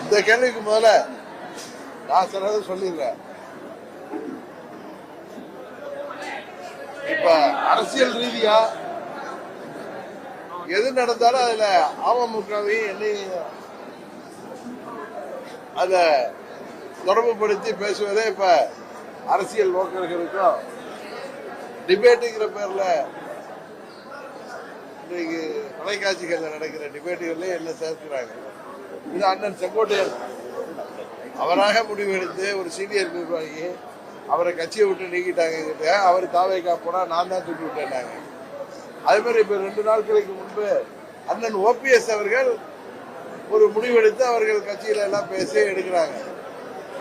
இந்த கேள்விக்கு முதல்ல நான் சிலதை சொல்லிடுறேன். இப்ப அரசியல் ரீதியா எது நடந்தாலும் அதுல அமமுகவையும் என்னையும் அத தொடர்புபடுத்தி பேசுவதே இப்ப அரசியல் நோக்கர்களுக்கும் டிபேட்டுங்கிற பேர்ல இன்னைக்கு தொலைக்காட்சிகள்ல நடக்கிற டிபேட்டுகள்ல என்ன சேர்க்கிறாங்க? இது அண்ணன் செங்கோட்டையன். அவராக முடிவெடுத்து ஒரு சீனியர் நிர்வாகி அவரை கட்சியை விட்டு நீக்கிட்டாங்க அவர் தாவைக்கா போனால் நான் தான் தூக்கி விட்டேன்னாங்க. அதே மாதிரி இப்ப ரெண்டு நாட்களுக்கு முன்பு அண்ணன் ஓபிஎஸ் அவர்கள் ஒரு முடிவெடுத்து அவர்கள் கட்சியில எல்லாம் பேசி எடுக்கிறாங்க.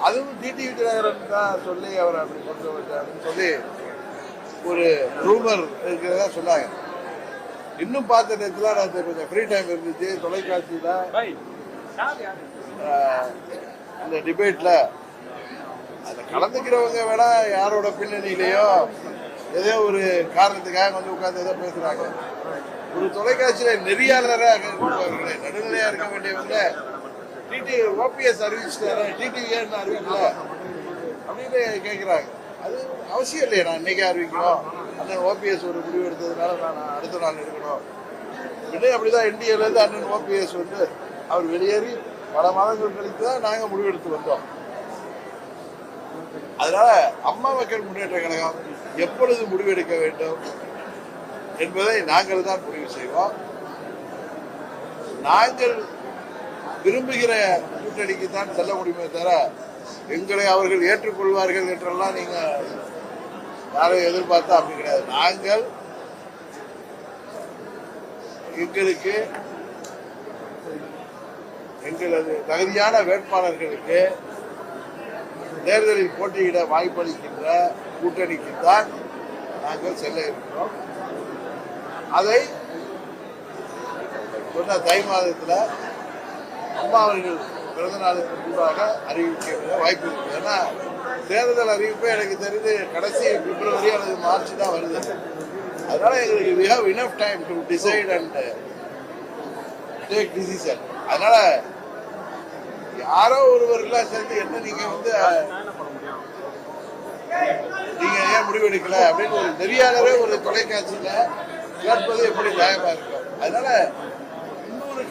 அதுவும் டிடிவி தினகரன் தான் சொல்லி அவர் அப்படி கொண்டு வந்தாருன்னு சொல்லி ஒரு ரூமர் இருக்கிறதா சொன்னாங்க. இன்னும் பார்த்த நேரத்தில் நான் கொஞ்சம் ஃப்ரீ டைம் இருந்துச்சு தொலைக்காட்சியில. ஆஹ், அந்த டிபேட்ல அதுல கலந்துக்கிறவங்க வேணா யாரோட பின்னணியிலையோ ஏதோ ஒரு காரணத்துக்காக வந்து உட்கார்ந்து ஏதோ பேசுறாங்க. ஒரு தொலைக்காட்சியில நெறியாளராக இருப்பவர்களே நடுநிலையா இருக்க வேண்டியவங்க டிடி ஓபிஎஸ் அறிவிச்சிட்டாரு டிடிவி ஏன்னு அறிவிக்கல அப்படின்னு கேட்குறாங்க அது அவசியம் இல்லையே நான் இன்னைக்கு அறிவிக்கணும் அண்ணன் ஓபிஎஸ் ஒரு முடிவு எடுத்ததுனால நான் அடுத்த நாள் எடுக்கணும். இன்னும் அப்படிதான் இந்தியால இருந்து அண்ணன் ஓபிஎஸ் வந்து அவர் வெளியேறி பல மாதங்கள் கழித்து தான் நாங்க முடிவெடுத்து வந்தோம். அதனால அம்மா மக்கள் முன்னேற்ற கழகம் எப்பொழுது முடிவெடுக்க வேண்டும் என்பதை நாங்கள் தான் முடிவு செய்வோம். நாங்கள் விரும்புகிற கூட்டணிக்கு தான் செல்ல முடியுமே தவிர எங்களை அவர்கள் ஏற்றுக்கொள்வார்கள் என்றெல்லாம் நீங்கள் யாரும் எதிர்பார்த்தா அப்படி கிடையாது. நாங்கள் எங்களுக்கு எங்களது தகுதியான வேட்பாளர்களுக்கு தேர்தலில் போட்டியிட வாய்ப்பளிக்கின்ற கூட்டணிக்கு தான் நாங்கள் செல்ல இருக்கிறோம். அதை சொன்ன தை மாதத்தில் அம்மா அவர்கள் பிறந்த நாளுக்கு முன்பாக அறிவிக்க வாய்ப்பு இருக்கு ஏன்னா தேர்தல் அறிவிப்பு எனக்கு தெரிந்து கடைசி பிப்ரவரி அல்லது மார்ச் தான் வருது. அதனால எங்களுக்கு we have enough time to decide and take decision அதனால யாரோ ஒருவர்லாம் சேர்ந்து என்ன நீங்க வந்து நீங்க ஏன் முடிவெடுக்கல அப்படின்னு ஒரு நெறியாளரே ஒரு தொலைக்காட்சியில கேட்பது எப்படி நியாயமா இருக்கும்? அதனால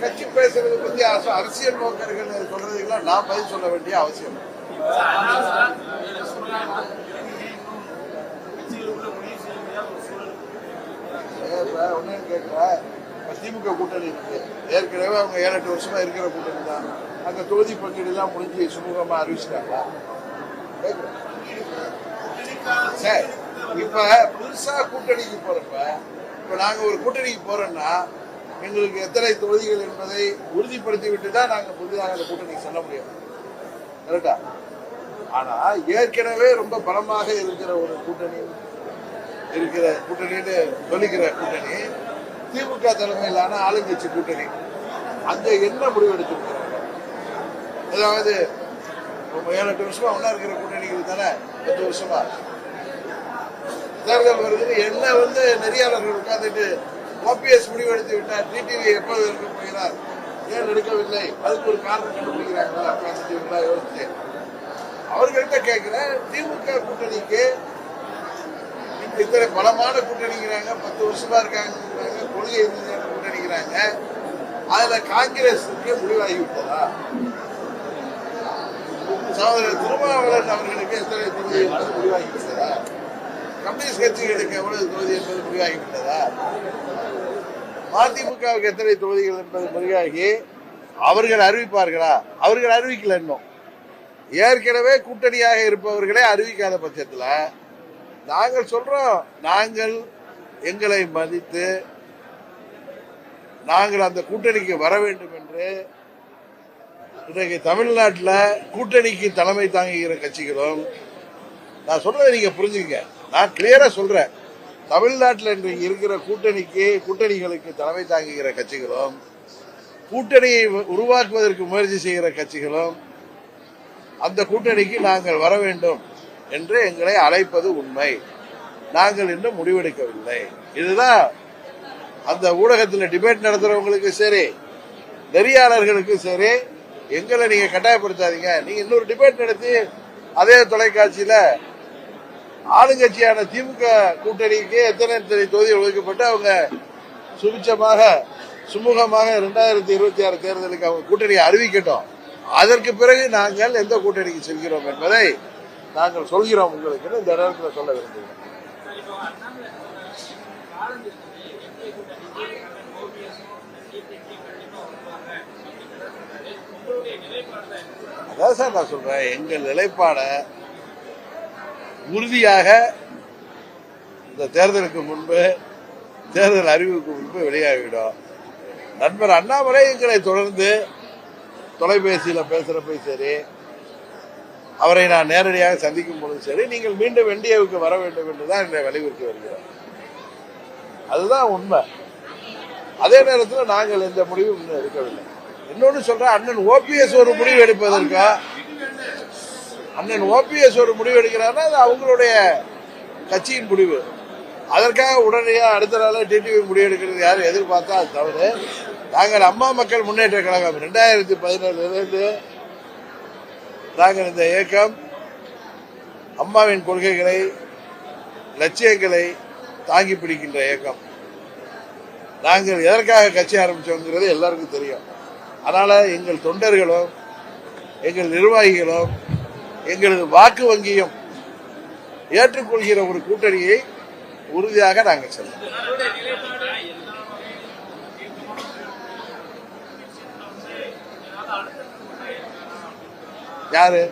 கட்சி பேசுறதை பத்தி அரசு- அரசியல் நோக்கர்கள் சொல்றதுக்கெல்லாம் நான் பதில் சொல்ல வேண்டிய அவசியம் இல்லை. ஏன் திமுக கூட்டணி இருக்கு ஏற்கனவே அவங்க ஏழு எட்டு வருஷமா இருக்கிற கூட்டணி தான் அந்த தொகுதி பங்கீடு எல்லாம் முடிஞ்சு சுமூகமா அறிவிச்சிட்டாங்க கேட்கிறேன். இப்ப புதுசா கூட்டணிக்கு போறப்ப இப்ப நாங்க ஒரு கூட்டணிக்கு போறோம்னா எங்களுக்கு எத்தனை தொகுதிகள் என்பதை உறுதிப்படுத்தி விட்டு தான் நாங்கள் புதிதாக அந்த கூட்டணிக்கு செல்ல முடியும் கரெக்டா ஆனா ஏற்கனவே ரொம்ப பலமாக இருக்கிற ஒரு கூட்டணி இருக்கிற கூட்டணின்னு சொல்லிக்கிற கூட்டணி திமுக தலைமையிலான ஆளுங்கட்சி கூட்டணி அங்கே என்ன முடிவு எடுத்திருக்கிறாங்க? அதாவது ஏழு எட்டு வருஷமா ஒன்னா இருக்கிற கூட்டணிகள் தானே? பத்து வருஷமா. தேர்தல் வருது என்ன வந்து நெறியாளர்கள் உட்கார்ந்துட்டு ஓபிஎஸ் முடிவெடுத்து விட்டார். டிடிவி எப்போது இருக்க போகிறார்? ஏன் எடுக்கவில்லை? அதுக்கு ஒரு காரணம் கண்டுபிடிக்கிறாங்களா? பேசிட்டீங்களா யோசிச்சு. அவர்கள்ட்ட கேட்கிறேன் திமுக கூட்டணிக்கு இத்தனை பலமான கூட்டணிங்கிறாங்க பத்து வருஷமா இருக்காங்க கொள்கை ரீதியான கூட்டணிங்கிறாங்க. அதுல காங்கிரஸுக்கு முடிவாகி விட்டதா சகோதரர் திருமாவளவன் அவர்களுக்கு எத்தனை தொகுதி என்பது முடிவாகி விட்டதா எடுக்க எவ்வளவு தொகுதி என்பது முடிவாகி விட்டதா மதிமுகவுக்கு எத்தனை தொகுதிகள் என்பது முடிவாகி அவர்கள் அறிவிப்பார்களா? அவர்கள் அறிவிக்கல இன்னும். ஏற்கனவே கூட்டணியாக இருப்பவர்களே அறிவிக்காத பட்சத்தில் நாங்கள் சொல்றோம் நாங்கள் எங்களை மதித்து நாங்கள் அந்த கூட்டணிக்கு வர வேண்டும் என்று. இன்றைக்கு தமிழ்நாட்டில் கூட்டணிக்கு தலைமை தாங்குகிற கட்சிகளும் நான் சொல்றதை நீங்க புரிஞ்சுக்கங்க. நான் கிளியரா சொல்றேன். தமிழ்நாட்டில் இன்றைக்கு இருக்கிற கூட்டணிக்கு கூட்டணிகளுக்கு தலைமை தாங்குகிற கட்சிகளும் கூட்டணியை உருவாக்குவதற்கு முயற்சி செய்கிற கட்சிகளும் அந்த கூட்டணிக்கு நாங்கள் வர வேண்டும் என்று எங்களை அழைப்பது உண்மை. நாங்கள் இன்னும் முடிவெடுக்கவில்லை. இதுதான் அந்த ஊடகத்தில் டிபேட் நடத்துறவங்களுக்கு சரி நெறியாளர்களுக்கு சரி எங்களை நீங்க கட்டாயப்படுத்தாதீங்க. நீங்க இன்னொரு டிபேட் நடத்தி அதே தொலைக்காட்சியில ஆளுங்கட்சியான திமுக கூட்டணிக்கு எத்தனை எத்தனை தொகுதி ஒதுக்கப்பட்டு அவங்க சுபிச்சமாக சுமூகமாக இரண்டாயிரத்தி இருபத்தி ஆறு தேர்தலுக்கு அவங்க கூட்டணியை அறிவிக்கட்டும். அதற்கு பிறகு நாங்கள் எந்த கூட்டணிக்கு செல்கிறோம் என்பதை நாங்கள் சொல்கிறோம் உங்களுக்கு இந்த நேரத்தில் சொல்ல விரும்புகிறோம் அதான் சார் நான் சொல்றேன் எங்கள் நிலைப்பாடை உறுதியாக இந்த தேர்தலுக்கு முன்பு தேர்தல் அறிவிப்புக்கு முன்பு வெளியாகிவிடும். நண்பர் அண்ணாமலை எங்களை தொடர்ந்து தொலைபேசியில் பேசுகிறப்பையும் சரி அவரை நான் நேரடியாக சந்திக்கும் பொழுது சரி நீங்கள் மீண்டும் என்டிஏவுக்கு வர வேண்டும் என்று தான் என்னை வலியுறுத்தி வருகிறோம். அதுதான் உண்மை. அதே நேரத்தில் நாங்கள் எந்த முடிவும் இன்னும் எடுக்கவில்லை. இன்னொன்று சொல்கிறேன் அண்ணன் ஓபிஎஸ் ஒரு முடிவு எடுப்பதற்கா அண்ணன் ஓபிஎஸ் ஒரு முடிவு எடுக்கிறாருன்னா அது அவங்களுடைய கட்சியின் முடிவு. அதற்காக உடனடியாக அடுத்த நாளில் டிடிவி முடிவு எடுக்கிறது யாரும் எதிர்பார்த்தா அது தவறு. நாங்கள் அம்மா மக்கள் முன்னேற்ற கழகம். ரெண்டாயிரத்தி பதினேழுலேருந்து நாங்கள் இந்த இயக்கம் அம்மாவின் கொள்கைகளை லட்சியங்களை தாங்கி பிடிக்கின்ற இயக்கம். நாங்கள் எதற்காக கட்சி ஆரம்பித்தோங்கிறது எல்லாருக்கும் தெரியும். அதனால் எங்கள் தொண்டர்களும் எங்கள் நிர்வாகிகளும் எங்களது வாக்கு வங்கியும் ஏற்றுக்கொள்கிற ஒரு கூட்டணியை உறுதியாக நாங்கள் செல்வோம். யாரு?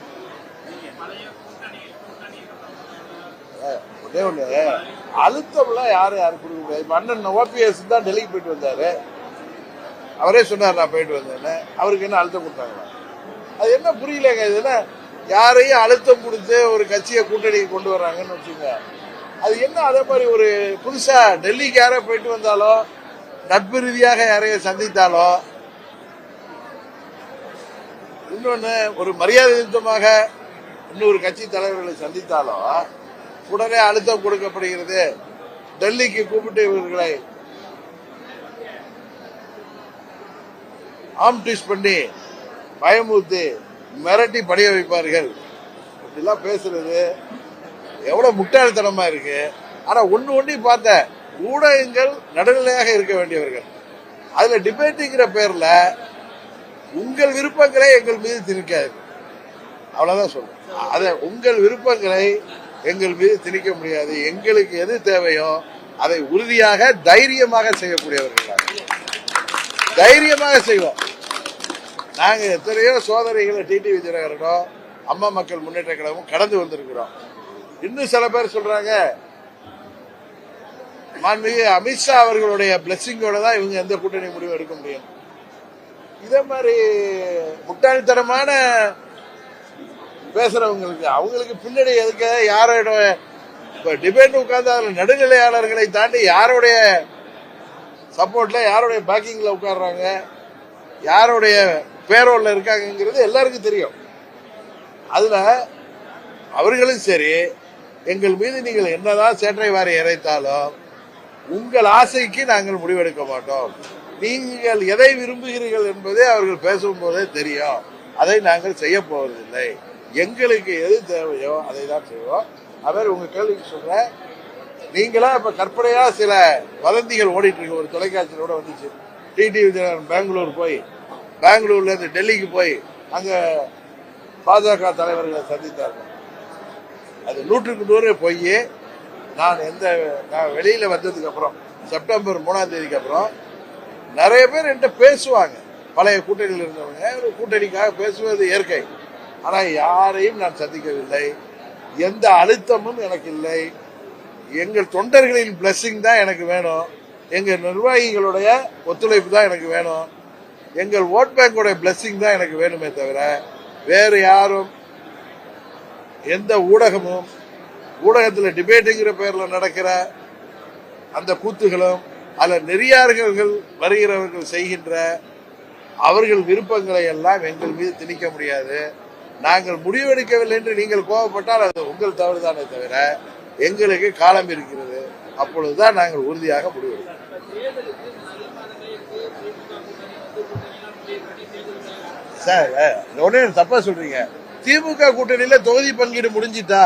ஒன்னே ஒண்ணு. அழுத்தம்லாம் யாரும் யாரும் கொடுக்க முடியாது ஓபிஎஸ் தான் டெல்லிக்கு போயிட்டு வந்தாரு. அவரே சொன்னார் நான் போயிட்டு வந்தேன்னு. அவருக்கு என்ன அழுத்தம் கொடுத்தாங்களா? அது என்ன புரியலங்க இது என்ன யாரையும் அழுத்தம் கொடுத்து ஒரு கட்சியை கூட்டணிக்கு கொண்டு வர்றாங்கன்னு வச்சுங்க அது என்ன? அதே மாதிரி ஒரு புதுசாக டெல்லிக்கு யாரோ போயிட்டு வந்தாலோ நட்பு ரீதியாக யாரையும் சந்தித்தாலோ இன்னொன்று ஒரு மரியாதை யுத்தமாக இன்னொரு கட்சி தலைவர்களை சந்தித்தாலோ உடனே அழுத்தம் கொடுக்கப்படுகிறது. டெல்லிக்கு கூப்பிட்டு இவர்களை ஆம்டிஸ் பண்ணி பயமுறுத்தி மிரட்டி படிய வைப்பார்கள். இப்படிலாம் பேசுறது எவ்வளவு முட்டாள்தனமா இருக்கு. ஆனா ஒண்ணு ஒண்ணி பார்த்த ஊடகங்கள் நடுநிலையாக இருக்க வேண்டியவர்கள். அதுல டிபேட்டுங்கிற பேர்ல உங்கள் விருப்பங்களை எங்கள் மீது திணிக்காது. அவ்வளவுதான் சொல்றேன். அதை உங்கள் விருப்பங்களை எங்கள் மீது திணிக்க முடியாது. எங்களுக்கு எது தேவையோ அதை உறுதியாக தைரியமாக செய்யக்கூடியவர்கள் தைரியமாக செய்வோம். நாங்கள் எத்தனையோ சோதனைகளை டிடி விஜயநகரனும் அம்மா மக்கள் முன்னேற்ற கழகமும் கடந்து வந்திருக்கிறோம். இன்னும் சில பேர் சொல்றாங்க மாண்புமிகு அமித்ஷா அவர்களுடைய பிளஸ்ஸிங்கோட தான் இவங்க எந்த கூட்டணி முடிவு எடுக்க முடியும். இதே மாதிரி முட்டாள்தனமான பேசுறவங்களுக்கு அவங்களுக்கு பின்னாடி எதுக்கு யாரோட இப்ப டிபேட் உட்கார்ந்து அதில் நடுநிலையாளர்களை தாண்டி யாருடைய சப்போர்ட்ல யாருடைய பேக்கிங்ல உட்காடுறாங்க யாருடைய பேரோல்ல இருக்காங்கங்கிறது எல்லாருக்கும் தெரியும். அதுல அவர்களும் சரி எங்கள் மீது நீங்கள் என்னதான் சேற்றை வாரி இறைத்தாலும் உங்கள் ஆசைக்கு நாங்கள் முடிவெடுக்க மாட்டோம். நீங்கள் எதை விரும்புகிறீர்கள் என்பதே அவர்கள் பேசும்போதே தெரியும். அதை நாங்கள் செய்ய போவதில்லை. எங்களுக்கு எது தேவையோ அதை தான் செய்வோம். அவர் உங்க கேள்விக்கு சொல்கிறேன் நீங்களா இப்ப கற்பனையா சில வதந்திகள் ஓடிட்டு இருக்கு. ஒரு தொலைக்காட்சியில கூட வந்துச்சு. டிடிவி விஜயன் பெங்களூர் போய் பெங்களூர்ல இருந்து டெல்லிக்கு போய் அங்க பாஜக தலைவர்களை சந்தித்தார்கள். அது நூற்றுக்கு நூறு போய் நான் எந்த நான் வெளியில வந்ததுக்கு அப்புறம் செப்டம்பர் மூணாம் தேதிக்கு அப்புறம் நிறைய பேர் என்கிட்ட பேசுவாங்க. பழைய கூட்டணியில் இருந்தவங்க ஒரு கூட்டணிக்காக பேசுவது இயற்கை. ஆனால் யாரையும் நான் சந்திக்கவில்லை. எந்த அழுத்தமும் எனக்கு இல்லை. எங்கள் தொண்டர்களின் பிளஸ்ஸிங் தான் எனக்கு வேணும். எங்கள் நிர்வாகிகளுடைய ஒத்துழைப்பு தான் எனக்கு வேணும். எங்கள் ஓட் பேங்கோட பிளஸ்ஸிங் தான் எனக்கு வேணுமே தவிர வேறு யாரும் எந்த ஊடகமும் ஊடகத்தில் டிபேட்டுங்கிற பேரில் நடக்கிற அந்த கூத்துகளும் அதில் நெறியார்கள் வருகிறவர்கள் செய்கின்ற அவர்கள் விருப்பங்களை எல்லாம் எங்கள் மீது திணிக்க முடியாது. நாங்கள் முடிவெடுக்கவில்லை என்று நீங்கள் கோபப்பட்டால் அது உங்கள் தவறுதானே தவிர எங்களுக்கு காலம் இருக்கிறது. அப்பொழுதுதான் நாங்கள் உறுதியாக முடிவெடுக்கிறோம் சார் உடனே தப்பா சொல்றீங்க? திமுக கூட்டணியில தொகுதி பங்கீடு முடிஞ்சிட்டா?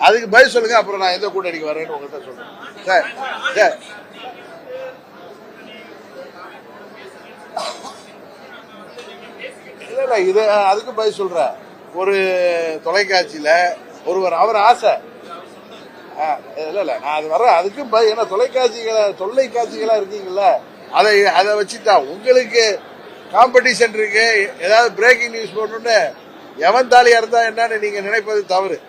அதுக்கு பதில் சொல்லுங்க அப்புறம் நான் எந்த கூட்டணிக்கு வரேன்னு உங்கள்கிட்ட சொல்றேன். Sir sir. இல்லை இல்லை இது அதுக்கு பதில் சொல்கிறேன் ஒரு தொலைக்காட்சியில ஒருவர் அவர் ஆசை. ஆ, இல்ல நான் அது வர அதுக்கும் ஏன்னா தொலைக்காட்சிகளை தொல்லைக்காட்சிகளா இருக்கீங்களா அதை அதை வச்சுட்டா உங்களுக்கு காம்படிஷன் இருக்கு. ஏதாவது பிரேக்கிங் நியூஸ் போடணும்னு எவன் தாலியா இருந்தா என்னன்னு நீங்க நினைப்பது தவறு.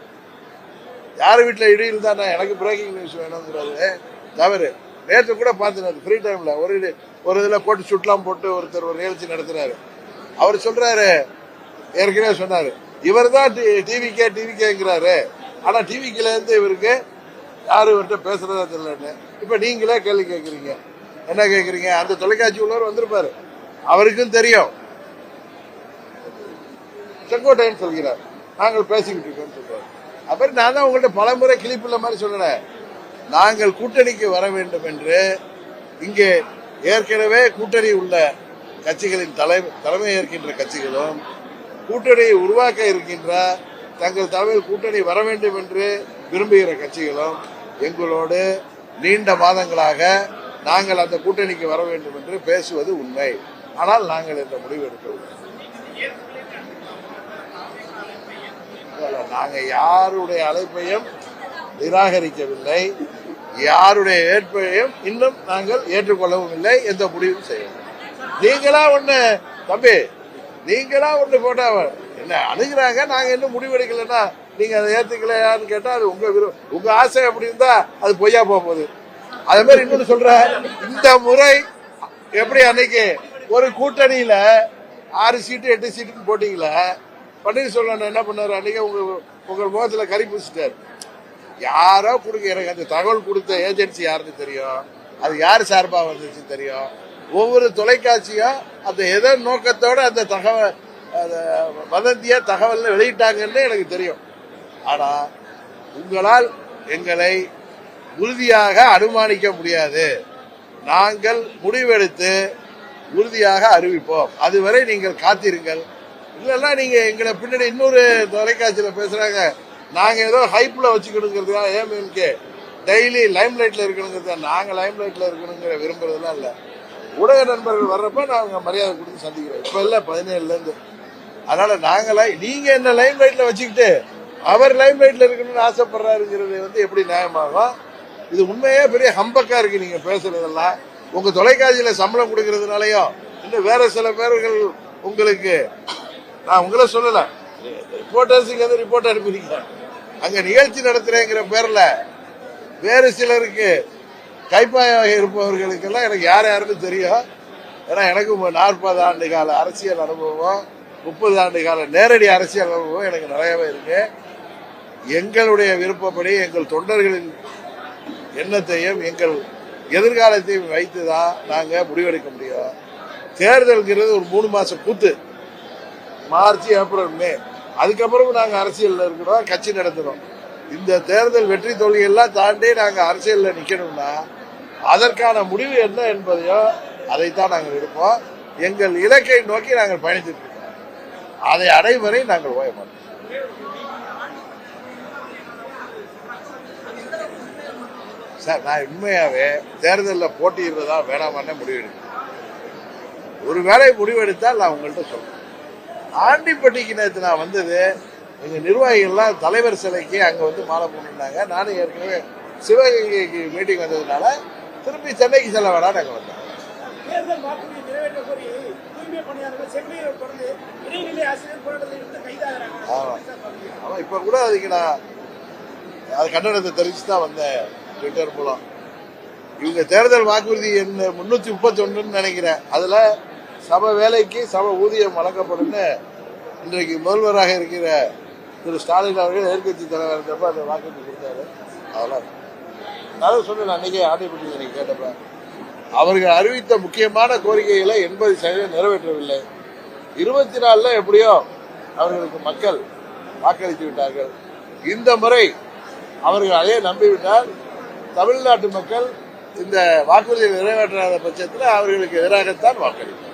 யார் வீட்டில் இடி இருந்தா எனக்கு பிரேக்கிங் நியூஸ் வேணுங்கிறது தவறு. நேற்று கூட பார்த்துனாரு ஃப்ரீ டைம்ல ஒரு இது- ஒரு இதில் போட்டு சுட்டலாம் போட்டு ஒருத்தர் ஒரு நிகழ்ச்சி நடத்துறாரு. அவர் சொல்றாரு ஏற்கனவே சொன்னாரு இவர் தான் டிவிக்கே டிவிக்கேங்கிறாரு ஆனா டிவிக்கில இருந்து இவருக்கு யாரும் இவர்கிட்ட பேசுறதா தெரியலன்னு. இப்ப நீங்களே கேள்வி கேட்குறீங்க என்ன கேட்குறீங்க அந்த தொலைக்காட்சி உள்ளவர் வந்திருப்பாரு. அவருக்கும் தெரியும். செங்கோட்டையன் சொல்கிறார். நாங்கள் பேசிக்கிட்டு இருக்கோம் சொல்றாரு. அப்புறம் நான் தான் உங்கள்ட்ட பல முறை கிளிப்புள்ள மாதிரி சொல்றேன் நாங்கள் கூட்டணிக்கு வர வேண்டும் என்று இங்கே ஏற்கனவே கூட்டணி உள்ள கட்சிகளின் தலை தலைமை ஏற்கின்ற கட்சிகளும் கூட்டணியை உருவாக்க இருக்கின்ற தங்கள் தலைமையில் கூட்டணி வர வேண்டும் என்று விரும்புகிற கட்சிகளும் எங்களோடு நீண்ட மாதங்களாக நாங்கள் அந்த கூட்டணிக்கு வர வேண்டும் என்று பேசுவது உண்மை. ஆனால் நாங்கள் இந்த முடிவு எடுக்கவில்லை. நாங்கள் யாருடைய அழைப்பையும் நிராகரிக்கவில்லை. யாருடைய ஏற்பையும் இன்னும் நாங்கள் ஏற்றுக்கொள்ளவும் இல்லை எந்த முடிவும் செய்யவில்லை. நீங்களா ஒண்ணு தம்பி நீங்களா ஒண்ணு போட்டா என்ன அணுகிறாங்க? நாங்க இன்னும் முடிவெடுக்கலைன்னா நீங்க அதை ஏத்துக்கலையான்னு கேட்டா அது உங்க விரு உங்க ஆசை அப்படி இருந்தா அது பொய்யா போக போகுது. அதே மாதிரி இன்னொன்னு சொல்ற இந்த முறை எப்படி அன்னைக்கு ஒரு கூட்டணியில ஆறு சீட்டு எட்டு சீட்டுன்னு போட்டீங்களே பன்னீர்செல்வம் என்ன பண்ணாரு? அன்னைக்கு உங்க உங்க முகத்துல கறி பூசிட்டாரு. யாரோ கொடுக்க எனக்கு அந்த தகவல் கொடுத்த ஏஜென்சி யாருன்னு தெரியும். அது யார் சார்பாக வந்துச்சு தெரியும். ஒவ்வொரு தொலைக்காட்சியும் அந்த எதோ நோக்கத்தோட அந்த தகவல் வதந்தியா தகவல் வெளியிட்டாங்கன்னு எனக்கு தெரியும். ஆனா உங்களால் எங்களை உறுதியாக அனுமானிக்க முடியாது. நாங்கள் முடிவெடுத்து உறுதியாக அறிவிப்போம். அதுவரை நீங்கள் காத்திருங்கள். இல்லைன்னா நீங்கள் எங்களை பின்னாடி இன்னொரு தொலைக்காட்சியில் பேசுகிறாங்க நாங்கள் ஏதோ ஹைப்பில் வச்சுக்கணுங்கிறதுக்காக ஏஎம்எம்கே டெய்லி லைம் லைட்டில் இருக்கணுங்கிறது நாங்கள் லைம் லைட்டில் இருக்கணுங்கிற விரும்புறதுலாம் இல்லை. ஊடக நண்பர்கள் வர்றப்ப அவங்க மரியாதை கொடுத்து சந்திக்கிறோம் இப்போ இல்லை பதினேழுலேருந்து அதனால் அதனால நாங்களா நீங்கள் என்ன லைம் லைட்டில் வச்சுக்கிட்டு அவர் லைம் லைட்டில் இருக்கணும்னு ஆசைப்படுறாருங்கிறது வந்து எப்படி நியாயமாகும்? இது உண்மையே பெரிய ஹம்பக்காக இருக்குது நீங்கள் பேசுகிறதெல்லாம் உங்க தொலைக்காட்சியில சம்பளம் கொடுக்கறதுனாலயோ இன்னும் வேற சில பேர்கள் உங்களுக்கு நான் உங்களை சொல்லல. ரிப்போர்ட்டர்ஸுக்கு வந்து ரிப்போர்ட் அனுப்பிடுங்க அங்க நிகழ்ச்சி நடத்துறேங்கிற பேர்ல வேறு சிலருக்கு கைப்பாயாக இருப்பவர்களுக்கெல்லாம் எனக்கு யார் யாருன்னு தெரியும். ஏன்னா எனக்கு நாற்பது ஆண்டு கால அரசியல் அனுபவம் முப்பது ஆண்டு கால நேரடி அரசியல் அனுபவம் எனக்கு நிறையவே இருக்கு. எங்களுடைய விருப்பப்படி எங்கள் தொண்டர்களின் எண்ணத்தையும் எங்கள் எதிர்காலத்தையும் வைத்து தான் நாங்கள் முடிவெடுக்க முடியும். தேர்தல்ங்கிறது ஒரு மூணு மாதம் கூத்து. March April May. அதுக்கப்புறம் நாங்கள் அரசியலில் இருக்கிறோம் கட்சி நடத்துகிறோம் இந்த தேர்தல் வெற்றி தோல்வியெல்லாம் தாண்டி நாங்கள் அரசியலில் நிற்கணும்னா அதற்கான முடிவு என்ன என்பதையும் அதைத்தான் நாங்கள் எடுப்போம். எங்கள் இலக்கை நோக்கி நாங்கள் பயணித்துட்டு இருக்கோம். அதை அடைவரை நாங்கள் ஓய மாட்டோம். சார் நான் உண்மையாவே தேர்தலில் போட்டியிடுறதா வேணாமான்னு முடிவு எடுக்கிறேன் ஒருவேளை முடிவெடுத்தால் நான் உங்கள்கிட்ட சொல்றேன். ஆண்டிப்பட்டிக்கு நேற்று நான் வந்தது எங்க நிர்வாகிகள்லாம் தலைவர் சிலைக்கு அங்க வந்து மாலை போட்டுருந்தாங்க. நானும் ஏற்கனவே சிவகங்கைக்கு மீட்டிங் வந்ததுனால திருப்பி சென்னைக்கு செல்ல வேணா நாங்க வந்தோம் தேர்தல் வாக்குறுதி நிறைவேற்ற கோரி தூய்மை பணியாளர்கள் சென்னையை தொடர்ந்து இடைநிலை ஆசிரியர் போராட்டத்தில் இருந்து கைதாகிறாங்க. ஆமா. ஆமா இப்ப கூட அதுக்கு நான் அது கண்டனத்தை தெரிவிச்சு தான் வந்தேன். ட்விட்டர் மூலம். இவங்க தேர்தல் வாக்குறுதி என்ன முன்னூத்தி முப்பத்தி நினைக்கிறேன். அதுல சம வேலைக்கு சம ஊதியம் வழங்கப்படும்னு இன்றைக்கு முதல்வராக இருக்கிற திரு ஸ்டாலின் அவர்கள் எதிர்கட்சி தலைவர் இருந்தப்ப அந்த வாக்குறுதி கொடுத்தாரு. அதெல்லாம் நான் சொன்னேன் அன்றைக்கி ஆணைப்பட்டி எனக்கு கேட்டப்ப. அவர்கள் அறிவித்த முக்கியமான கோரிக்கைகளை எண்பது சதவீதம் நிறைவேற்றவில்லை. இருபத்தி நாலில் எப்படியோ அவர்களுக்கு மக்கள் வாக்களித்து விட்டார்கள். இந்த முறை அவர்கள் அதே நம்பிவிட்டால் தமிழ்நாட்டு மக்கள் இந்த வாக்குறுதியை நிறைவேற்றாத பட்சத்தில் அவர்களுக்கு எதிராகத்தான் வாக்களிப்பார்